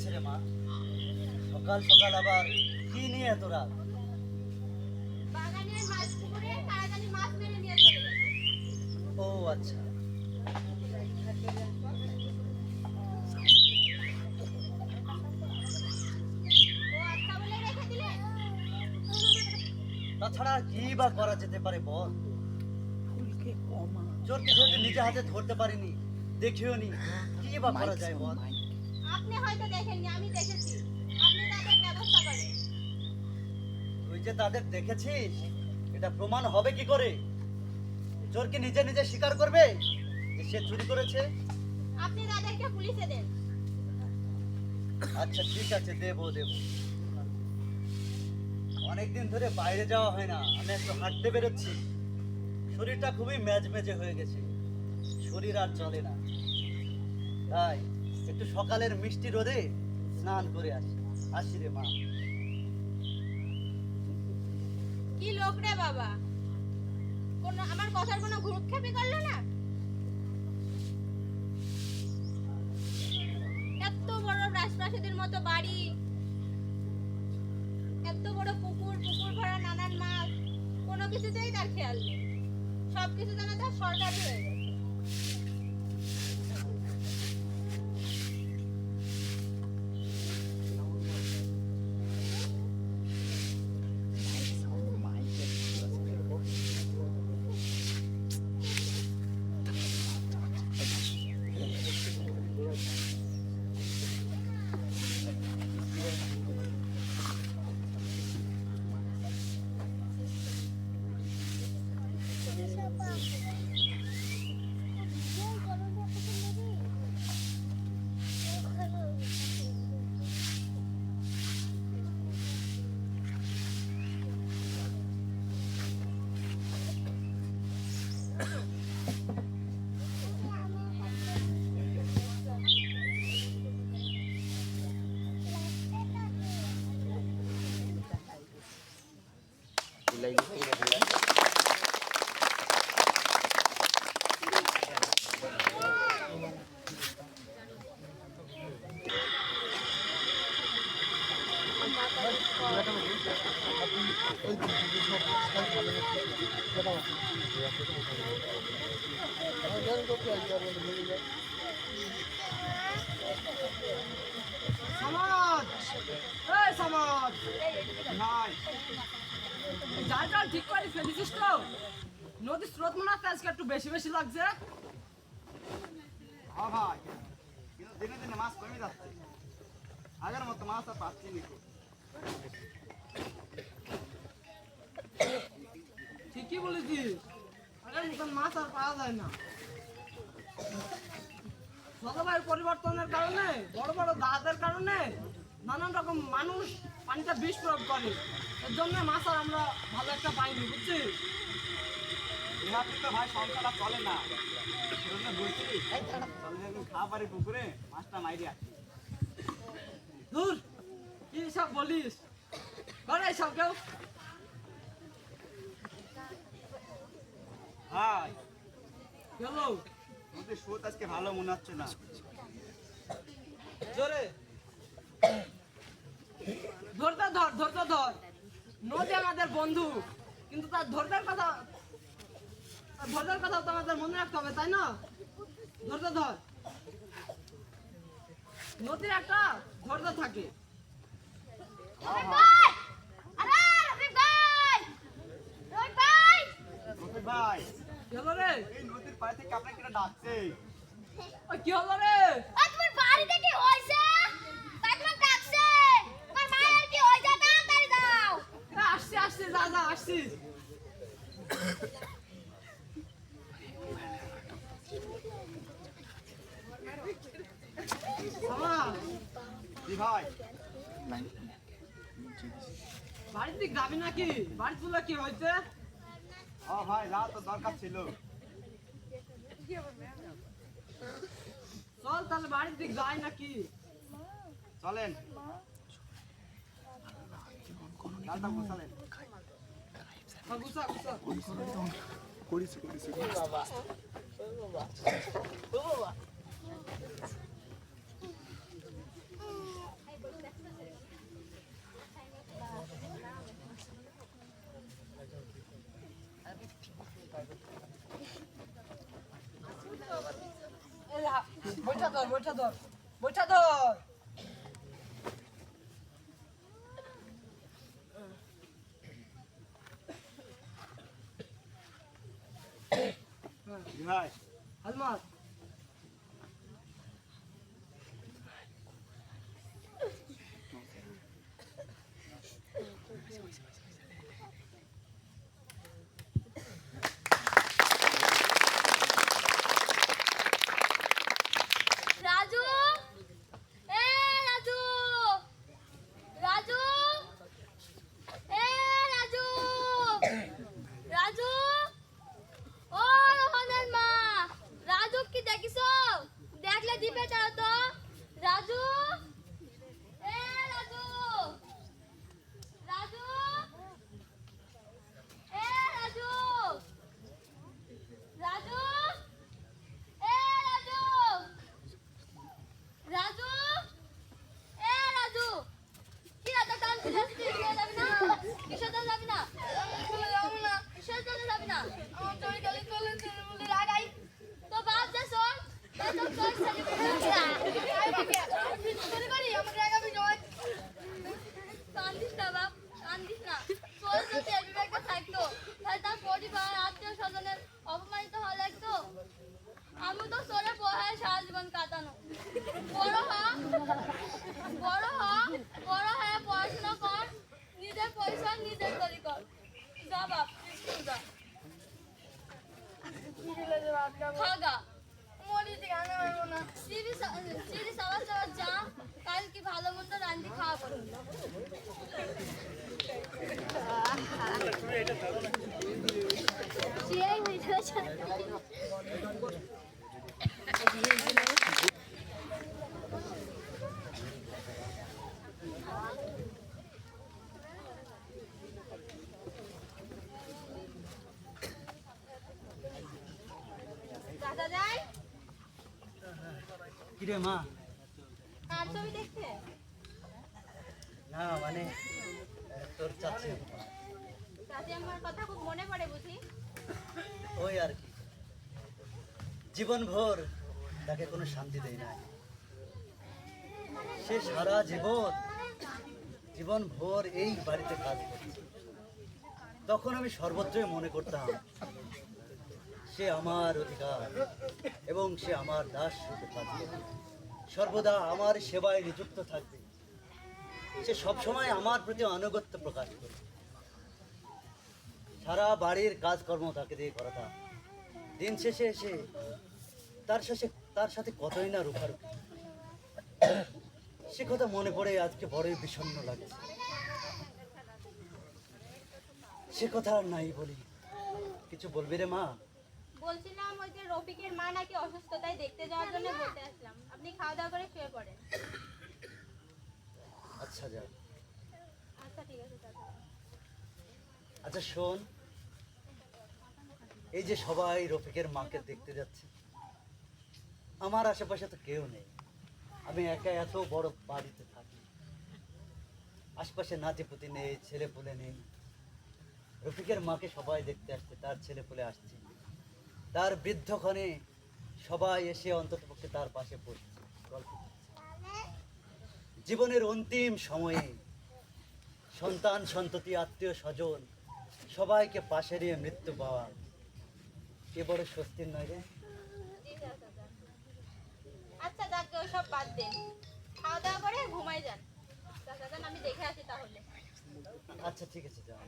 হয়েছে রে মা। সকাল সকাল আবার কি নিয়ে চলে গেছে। ও আচ্ছা। ও আচ্ছা বলে রেখে দিলে? তাছাড়া কি বা করা যেতে পারে বল? চোরকে ধরতে নিজে হাতে ধরতে পারিনি। দেখিও নি। কি বা করা যায় বল? যে তাদের দেখেছিস? এটা প্রমাণ হবে কি করে? চোরকে নিজে নিজে স্বীকার করবে যে সে চুরি করেছে? আপনি তাদেরকে পুলিশে দেন। আচ্ছা ঠিক আছে দেবো দেবো। অনেকদিন ধরে বাইরে যাওয়া হয় না আমি একটু হাঁটতে বেরোচ্ছি। শরীরটা খুবই ম্যাজ মেজে হয়ে গেছে। শরীর আর চলে না। তাই একটু সকালের মিষ্টি রোদে স্নান করে আসি। আসি রে মা। কি লোক রে বাবা? কোন আমার কথার কোনো ভ্রুক্ষেপই করল না? এত বড় রাজপ্রাসাদের মতো বাড়ি। এত বড় পুকুর পুকুর ভরা নানান মাছ কোনো কিছুতেই তার খেয়াল নেই। সব কিছু যেন তার সরকারি হয়ে গেছে। 来 পাওয়া যায় না জলবায়ুর পরিবর্তনের কারণে বড় বড় দাঁতের কারণে নানান রকম মানুষ পানিতে বিষ প্রয়োগ করে। এর জন্য মাছ আর আমরা ভালো একটা পাইনি বুঝছি? এভাবে তো ভাই সংসারটা চলে না। সেজন্য বলছি চলে একদিন খাওয়া পারি পুকুরে মাছটা মাইরি আসি। দূর কি সব বলিস? করে সব কেউ। ভাই গেল নদীর আজকে ভালো মনে হচ্ছে না। জোরে। ধরতে ধর ধরতে ধর। নদী আমাদের বন্ধু কিন্তু তার ধরদের কথা তার ধরদের কথা তো আমাদের মনে রাখতে হবে তাই না? ধরতে ধর। নদীর একটা ধরতে থাকে। রফিক কি হলো রে? এই নদীর পাড়ে থেকে আপনাকে কেটে ডাকছে? ওই কি হলো রে? আর তোমার বাড়িতে কি হইছে তাই তোমার ডাকছে? তোমার মায়ের কি হইছে তাড়াতাড়ি দাও। আসছি আসছি যা যা আসছি। ভাই। দিক যাবি নাকি? বাড়ি তুলে কি হয়েছে? ও ভাই যা তো দরকার ছিল। চল তাহলে বাড়ির দিক যাই নাকি। চলেন। করিস হ্যাঁ, গুছা গুছা। বৈঠা ধর বৈঠা ধর বৈঠা ধর জি ভাই আলমাস রাজু এ রাজু রাজু এ রাজু রাজু ও রোহনের মা রাজু কি দেখিছো দেখলে দিবে তারা তো রাজু এ রাজু রাজু এ রাজু রাজু এ রাজু রাজু এ রাজু কি রাজা কান তুলে কিসে যাবি না কিসে তো যাবি না চলে যাব না কিসে চলে যাবি না আমার চলে গেলে চলে বলে রাগাই তো বাপ যা শোন তাই তো তোর সাথে চলে করি আমাকে রাগাবি নয় কান্দিস না বাপ কান্দিস না তোর যদি এই বিবেকটা থাকতো তাহলে তার পরিবার আত্মীয় অপমানিত হওয়া লাগতো আমি তো সরে পড়ায় সারা জীবন কাটানো। বড় হ বড় হ, বড় হয়ে পড়াশোনা কর, নিজের পয়সা নিজের তৈরি কর। যা বাপ যা। কাল কি ভালো মন্দ রান্দি খাওয়া যাই কিরে মা? কার ছবি দেখতে। না মানে তোর চাচ্ছে তাতে আমার কথা খুব মনে পড়ে বুঝি। ওই আর কি। জীবন ভোর তাকে কোনো শান্তি দেয় না সে সারা জীবন জীবন ভোর এই বাড়িতে কাজ করছে। তখন আমি সর্বত্রই মনে করতাম সে আমার অধিকার এবং সে আমার দাস কাজ করবে। সর্বদা আমার সেবায় নিযুক্ত থাকবে। সে সবসময় আমার প্রতি আনুগত্য প্রকাশ করে। সারা বাড়ির কাজকর্ম তাকে দিয়ে করাতাম দিন শেষে এসে তার শেষে তার সাথে কতই না রূপারূপি সে কথা মনে পড়ে আজকে বড়ই বিষণ্ণ লাগে। সে কথা আর নাই বলি। কিছু বলবি রে মা? বলছিলাম ওই যে রফিকের মা নাকি অসুস্থতায় দেখতে যাওয়ার জন্য বলতে আসলাম। আপনি খাওয়া দাওয়া করে শুয়ে পড়েন। আচ্ছা যা আচ্ছা শোন। এই যে সবাই রফিকের মাকে দেখতে যাচ্ছে, আমার আশেপাশে তো কেউ নেই। আমি একা এত বড় বাড়িতে থাকি। আশপাশে নাতিপুতি নেই ছেলে পুলে নেই। রফিকের মাকে সবাই দেখতে আসছে, তার ছেলে পুলে আসছে। তার বৃদ্ধক্ষণে সবাই এসে অন্তত পক্ষে তার পাশে পড়ছে গল্প। জীবনের অন্তিম সময়ে সন্তান, সন্ততি, আত্মীয়, স্বজন সবাইকে পাশে নিয়ে মৃত্যু পাওয়া। এ বড় স্বস্তির নয় রে? দাদা আচ্ছা দেন খাওয়া দাওয়া করে ঘুমাই দাদা আমি আচ্ছা ঠিক আছে, যাও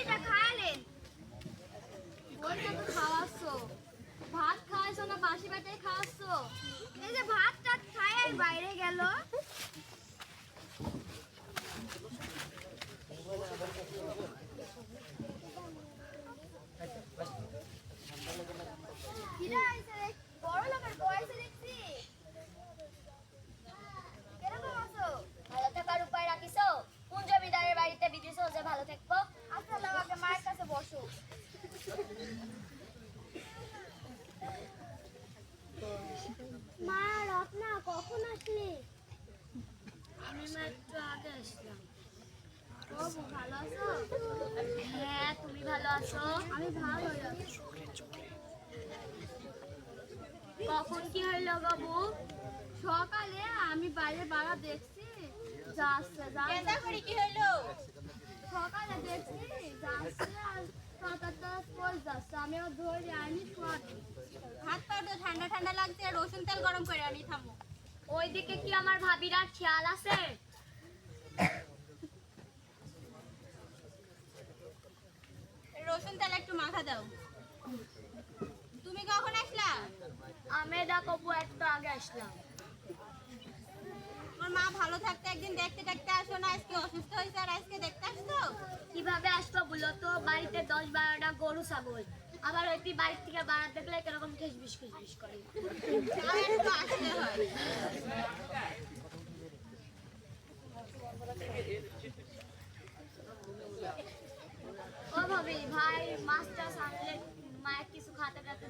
এটা খাইলেন বলটা তো খাওয়াচ্ছো ভাত খাওয়াইছো না বাসি বাটাই খাওয়াচ্ছো? এই যে ভাত টাত খাই বাইরে গেল বাবু ভালো আছো হ্যাঁ তুমি ভালো আছো আমি ভালো আছি কখন কি হইল বাবু সকালে আমি বাইরে বাড়া দেখছি যাচ্ছে যাচ্ছে করে কি হইল সকালে দেখছি যাচ্ছে আর সাঁতারটা পড়ে যাচ্ছে আমি ওর ধরে আনি শোয়ার হাত পা তো ঠান্ডা ঠান্ডা লাগছে রসুন তেল গরম করে আনি থামো ওইদিকে কি আমার ভাবির আর খেয়াল আছে রসুন মাখা দাও। তুমি কখন আসলা? আমি ডাকবো একটু আগে আসলাম। তোমার মা ভালো থাকতে একদিন দেখতে দেখতে আসো না আজকে অসুস্থ হয়েছে আর আজকে দেখতে আসছো? কীভাবে আসব বলো তো? বাড়িতে দশ বারোটা গরু ছাগল। আবার ওই বাড়ির থেকে বাড়া দেখলে কীরকম খেসবিস খেসবিস করে। আসতে হয় ও ভাবি ভাই মাছটা সামলে মায়ের কিছু খাতে খাতে দাও না সত্যি করে রাখি দাও প্রতিদিনই মাছ আর মায়ের লাগি কি হলো গো এই গো, একটু খুলে গেল খাই। দেখি সরো তো কি হলো হয়ে পড়েছে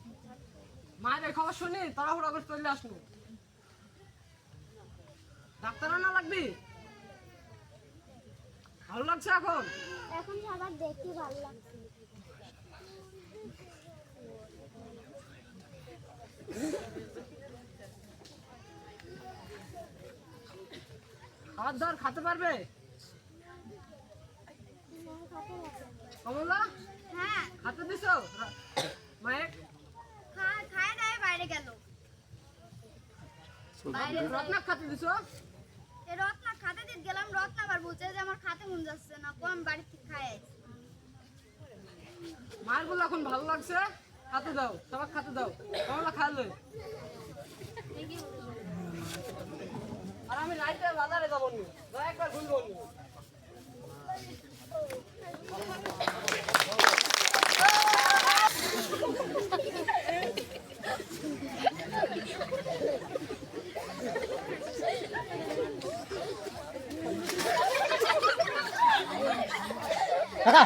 মায়ের খবর শুনি তাড়াহুড়া করে চলে আসনু ডাক্তার আনা লাগবি? ভালো লাগছে এখন? এখন সবার দেখতে ভালো লাগছে। খাবার দাবার খেতে পারবে? কমলা? হ্যাঁ। হাতে দিছ? মায়ের বাইরে গেল। বাইরে রত্না খাতে দিছ? রত্না খাতে দিতে গেলাম রত্না আবার বলছে যে আমার খাতে মন যাচ্ছে না কম বাড়ি থেকে খাই আইছি মায়ের এখন ভালো লাগছে। খাতে দাও খাতে দাও। খাইলে আর আমি রাইতে বাজারে যাব নি। একবার ঘুরবো নি। কাকা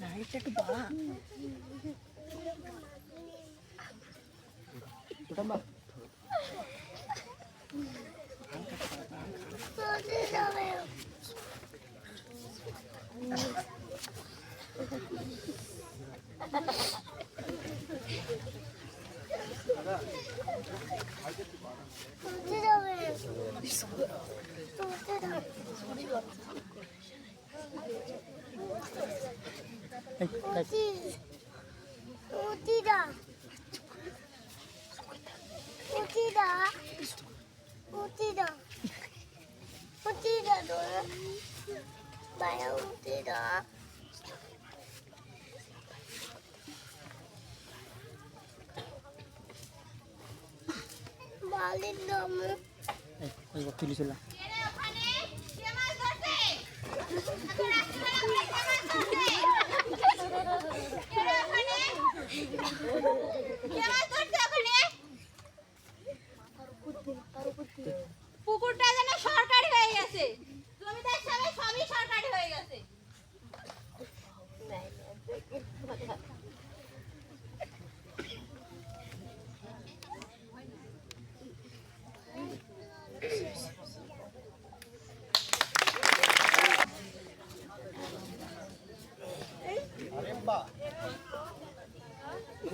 লাইটটা একটু বাড়া Welcome back. বালির দমে কে রে ওখানে কে মাছ ধরছে আমি রাস্তায় ওখানে কে মাছ ধরছে কে রে ওখানে কে মাছ ধরছে ওখানে পুকুরটা যেন সরকারি হয়ে গেছে জমিদার সাহেব সবই সরকারি হয়ে গেছে আরে বাহ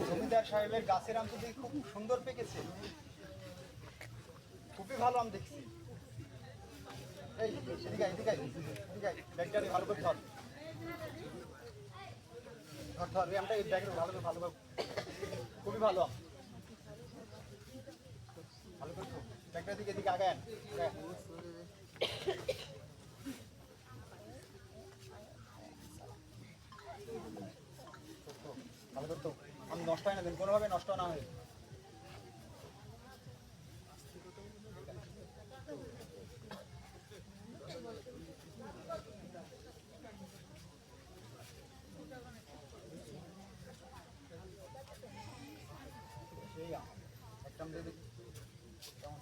জমিদার গাছের আম তো খুব সুন্দর পেকেছে। খুবই ভালো আম দেখছি। এই, এদিকে এদিকে এদিকে। ব্যাগটা ভালো করে ধর। ধর এই ব্যাগের ভালো করে ভালো খুবই ভালো আম। ভালো করে। ব্যাগটা দিকে এদিকে আগায় আন, আগায় আন। নষ্ট হয় না, দিন কোনোভাবে নষ্ট না হয়। সেই দেখি কেমন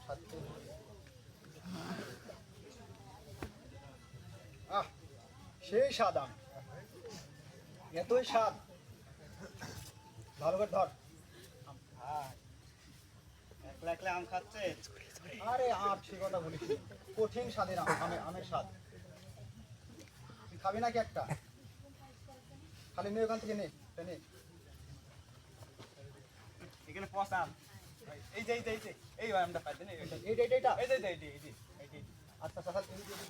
আহ, সেই স্বাদ আম এতই স্বাদ। ভালো করে ধর একলা একলা আম খাচ্ছে আরে আম সে কথা বলিস কঠিন স্বাদের আম আমের আমের স্বাদ তুই খাবি নাকি একটা খালি নে ওখান থেকে নে নে এখানে পচা আম এই যে এই যে এই যে এই আমটা পাইছেন এই এইটা এইটা এইটা এই যে এই যে এই যে আচ্ছা আচ্ছা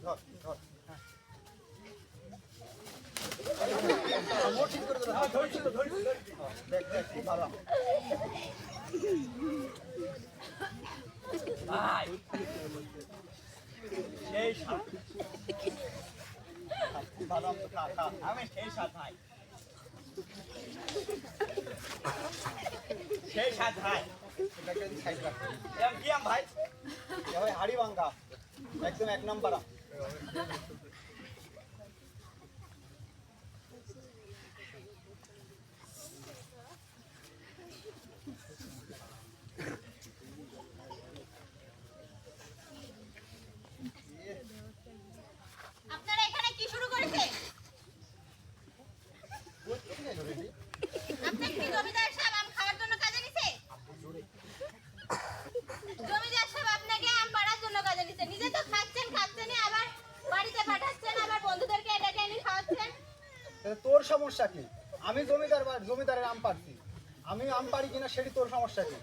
ধর ধর হ্যাঁ। মোট ঠিক করে ধরো। দেখ দেখ খুব ভালো আম। সেই স্বাদ ভাই সেই আম ভাই ভাই হাড়ি ভাঙ্গা একদম এক নম্বর আম আপনারা এখানে কি শুরু করেছেন আপনার কি জমিদার সাহেব আম খাওয়ার জন্য কাজে নিছে জমিদার সাহেব আপনাকে আম পাড়ার জন্য কাজে নিছে নিজে তো খাচ্ছেন খাচ্ছেন আবার বাড়িতে পাঠাচ্ছেন আবার বন্ধুদেরকে এটাকে এনে খাওয়াচ্ছেন তাহলে তোর সমস্যা কি? আমি জমিদার বা- জমিদারের আম পাড়ছি। আমি আম পারি কিনা সেটি তোর সমস্যা কি?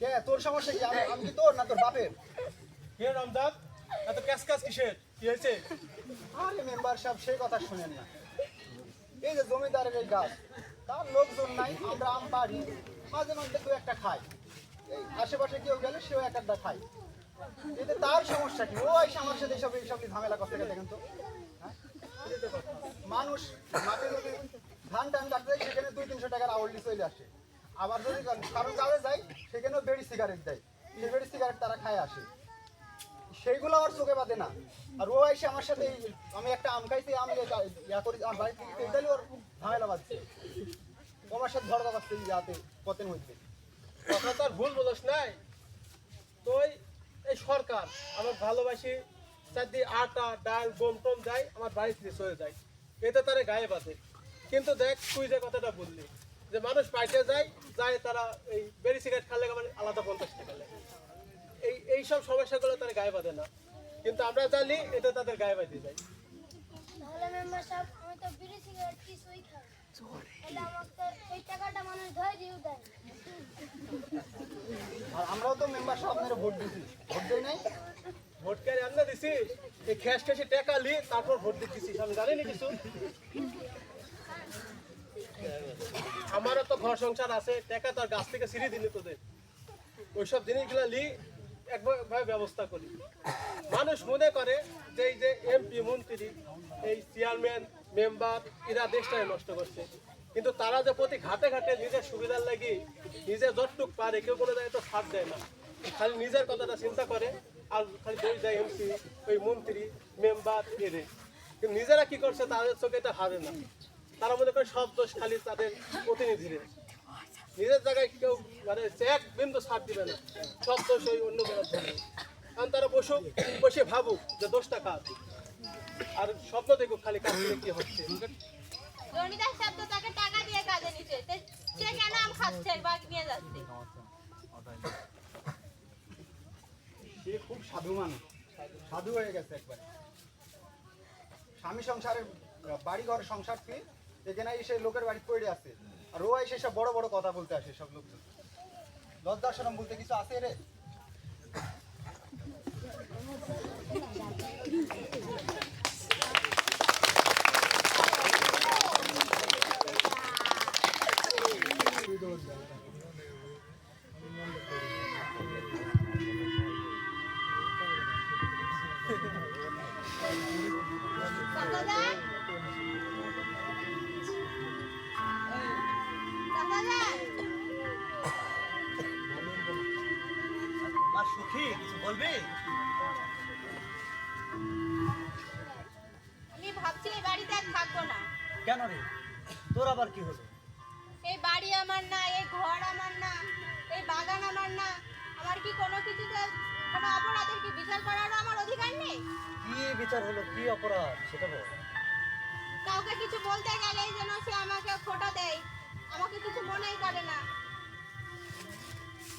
কে তোর সমস্যা কি? আমি আমি কি তোর না তোর বাপের? কে রমজান? এত ক্যাস ক্যাস কিসের? কি হয়েছে? আরে মেম্বার সাহেব সেই কথা শুনেন না এই যে জমিদারের এই গাছ তার লোকজন নাই আমরা আম পাড়ি মাঝে মাঝে দু একটা খাই। এই আশেপাশে কেউ গেলে সেও এক একটা খাই এতে তার সমস্যা কি? ও এসে আমার সাথে এইসব এইসব ঝামেলা করতে গেলে দেখেন তো। হ্যাঁ? মানুষ মাঠে যদি ধান টান কাটতে যায়, সেখানে দুই, তিনশো টাকার আউলি চলে আসে। আবার যদি কারণ কাজে যায়, সেখানেও বেড়ি সিগারেট দেয়। সেই বেড়ি সিগারেট তারা খায় আসে। সেইগুলো আমার চোখে বাদে না। আর ও এসে আমার সাথে আমি একটা আম খাইছি, আম ইয়ে- করি আমার বাড়ি থেকে তেল ওর ঝামেলা বাজছে ও সাথে ঝড় বাজছে ইয়াতে পতেন হইতে কথা তো ভুল বলস নাই। তুই এই সরকার আমার ভালোবাসি চারদি আটা ডাল গম টম যায় আমার বাড়ি থেকে চলে যায়। এতে তারা গায়ে বাঁধে। কিন্তু দেখ তুই যে কথাটা বললি যে মানুষ পাইতে যায় যায় তারা এই বেরি সিগারেট খালে মানে আলাদা পঞ্চাশ টাকা লাগে। এই এইসব সমস্যাগুলো তারা গায়ে বাঁধে না। কিন্তু আমরা জানি এতে তাদের গায়ে বাঁধে যায় তাহলে আমি তো বিড়ি সিগারেট কিছুই খাই এটা আমাকে এই টাকাটা মানুষ ধরে দিও দেয় আর আমরাও তো মেম্বার সব আপনারা ভোট দিছি। ভোট দেয় নাই? ভোট কে রান্না দিছিস এই খ্যাস খ্যাসে টাকা লি, তারপর ভোট দিচ্ছিস আমি জানি না কিছু। আমারও তো ঘর সংসার আছে, টাকা তো গাছ থেকে ছিঁড়ে দিলি তোদের। ওইসব জিনিসগুলো লি, একভাবে ব্যবস্থা করি। মানুষ মনে করে যে এই যে এমপি, মন্ত্রী, এই চেয়ারম্যান মেম্বার এরা দেশটাই নষ্ট করছে। কিন্তু তারা যে প্রতি ঘাটে ঘাটে নিজের সুবিধার লাগি নিজে যতটুক পারে, কেউ কোনো জায়গায় তো ছাড় দেয় না। খালি নিজের কথাটা চিন্তা করে আর খালি দেশ যায় এমপি ওই মন্ত্রী, মেম্বার, এদের। কিন্তু নিজেরা কি করছে তাদের চোখে এটা হারে না। তারা মনে করে সব দোষ খালি তাদের প্রতিনিধিরে নিজের জায়গায় কেউ মানে এক বিন্দু ছাড় দিবে না। সব দোষ ওই অন্য ধরবে কারণ তারা বসুক, বসে ভাবুক যে দোষটা কার। আর স্বপ্ন দেখুক খালি কাজ কি হচ্ছে। খুব সাধু মানুষ। সাধু হয়ে গেছে একবার। স্বামী সংসারের বাড়ি ঘর সংসার কি? এখানে এসে লোকের বাড়ি পড়ে আছে। আর ও এসে সব বড় বড় কথা বলতে আসে সব লোকজন। লজ্জার সরম বলতে কিছু আছে রে?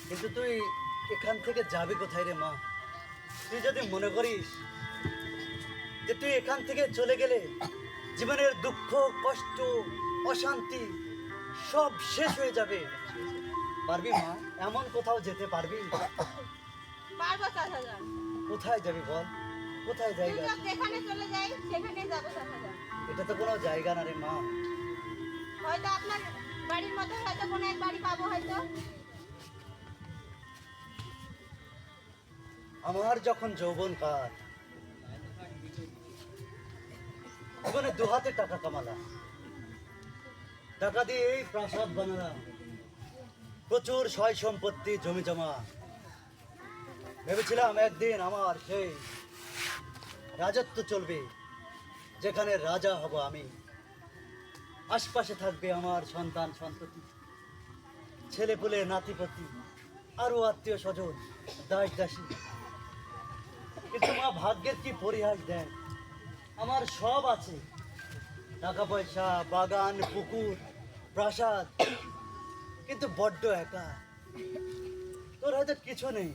কিন্তু তুই এখান থেকে যাবি কোথায় রে মা? তুই যদি মনে করিস যে তুই এখান থেকে চলে গেলে জীবনের দুঃখ কষ্ট অশান্তি সব শেষ হয়ে যাবে। পারবি মা? এমন কোথাও যেতে পারবি? পারব চাচা কোথায় যাবি বল? কোথায় জায়গা যেখানে চলে যাই সেখানে যাব চাচা এটা তো কোনো জায়গা না রে মা। হয়তো আপনার বাড়ির মতো হয়তো কোনো এক বাড়ি পাবো হয়তো। আমার যখন যৌবন কাল জীবনে দু হাতে টাকা কামালাম। টাকা দিয়ে এই প্রাসাদ বানালাম। প্রচুর সয় সম্পত্তি জমি জমা। ভেবেছিলাম একদিন আমার সেই রাজত্ব চলবে, যেখানে রাজা হব আমি। আশপাশে থাকবে আমার সন্তান, সন্ততি ছেলে পুলে নাতিপতি আরও আত্মীয় স্বজন, দাস দাসী। কিন্তু মা ভাগ্যের কি পরিহাস দেন আমার সব আছে। টাকা পয়সা বাগান, পুকুর, প্রাসাদ। কিন্তু বড্ড একা। তোর হয়তো কিছু নেই।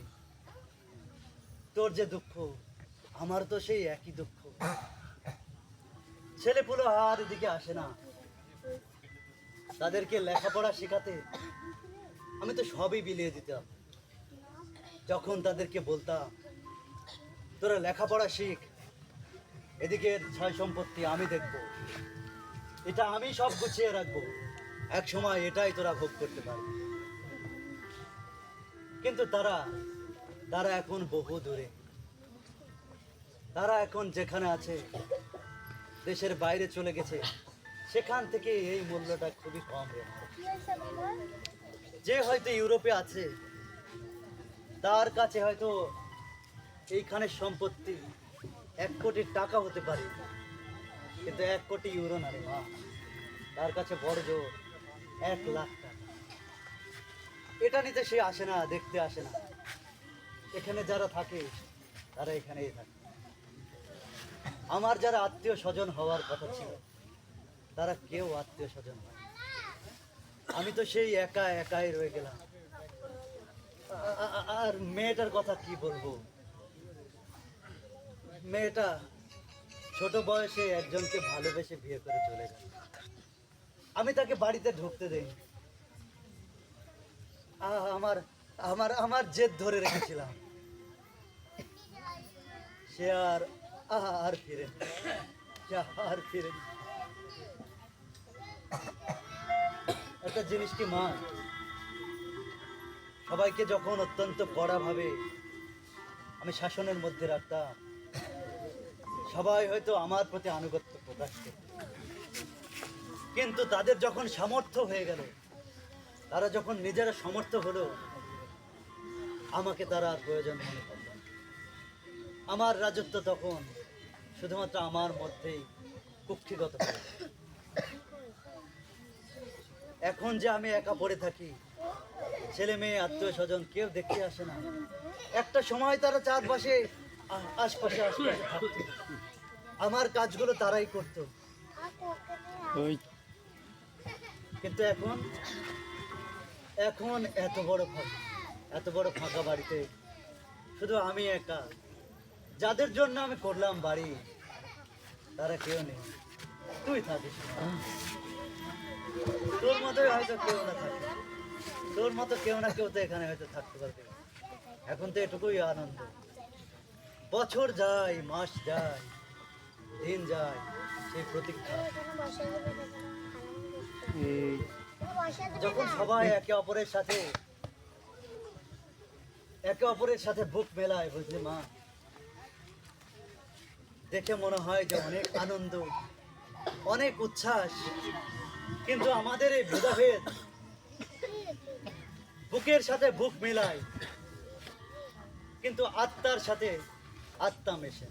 তোর যে দুঃখ, আমার তো সেই একই দুঃখ। ছেলে পুলো আর এদিকে আসে না। তাদেরকে লেখাপড়া শেখাতে আমি তো সবই বিলিয়ে দিতাম। যখন তাদেরকে বলতাম তোরা লেখাপড়া শিখ। এদিকে ছয় সম্পত্তি আমি দেখব। এটা আমি সব গুছিয়ে রাখব। এক সময় এটাই তোরা ভোগ করতে পারবি। কিন্তু তারা তারা এখন বহু দূরে। তারা এখন যেখানে আছে, দেশের বাইরে চলে গেছে, সেখান থেকে এই মূল্যটা খুবই কম যে হয়তো ইউরোপে আছে, তার কাছে হয়তো এইখানে সম্পত্তি এক কোটি টাকা হতে পারে। কিন্তু এক কোটি ইউরো না রে মা। তার কাছে বড় জোর, এক লাখ টাকা। এটা নিতে সে আসে না, দেখতে আসে না। এখানে যারা থাকে, তারা এখানেই থাকে। আমার যারা আত্মীয় স্বজন হওয়ার কথা ছিল, তারা কেউ আত্মীয় স্বজন হয় আমি তো সেই একা একাই রয়ে গেলাম। আর মেয়েটার কথা কি বলব? মেয়েটা ছোট বয়সে একজনকে ভালোবেসে বিয়ে করে চলে গেল। আমি তাকে বাড়িতে ঢুকতে দেই আমার আমার আমার জেদ ধরে রেখেছিলাম। সে আর আর ফিরে আর ফিরে একটা জিনিস কি মা? সবাইকে যখন অত্যন্ত কড়াভাবে আমি শাসনের মধ্যে রাখতাম সবাই হয়তো আমার প্রতি আনুগত্য প্রকাশ করত কিন্তু তাদের যখন সামর্থ্য হয়ে গেল, তারা যখন নিজেরা সমর্থ হলো, আমাকে তারা আর প্রয়োজন মনে করল আমার রাজত্ব তখন শুধুমাত্র আমার মধ্যেই কুক্ষিগত এখন যে আমি একা পড়ে থাকি, ছেলে মেয়ে, আত্মীয় স্বজন কেউ দেখতে আসে না। একটা সময় তারা চারপাশে আশপাশে আশপাশে থাকতো। আমার কাজগুলো তারাই করতো। কিন্তু এখন এখন এত বড় ফাঁকা এত বড় ফাঁকা বাড়িতে শুধু আমি একা। যাদের জন্য আমি করলাম বাড়ি তারা কেউ নেই। তুই থাকিস তোর মতোই হয়তো কেউ না থাকে। তোর মতো কেউ না কেউ তো এখানে হয়তো থাকতে পারবে। এখন তো এটুকুই আনন্দ। বছর যায় মাস যায়। দিন যায় সেই প্রতীক্ষা। যখন সবাই একে অপরের সাথে একে অপরের সাথে বুক মেলায় বুঝলি মা? দেখে মনে হয় যে অনেক আনন্দ অনেক উচ্ছ্বাস। কিন্তু আমাদের এই ভেদাভেদ বুকের সাথে বুক মেলায় কিন্তু আত্মার সাথে আত্মা মেশে।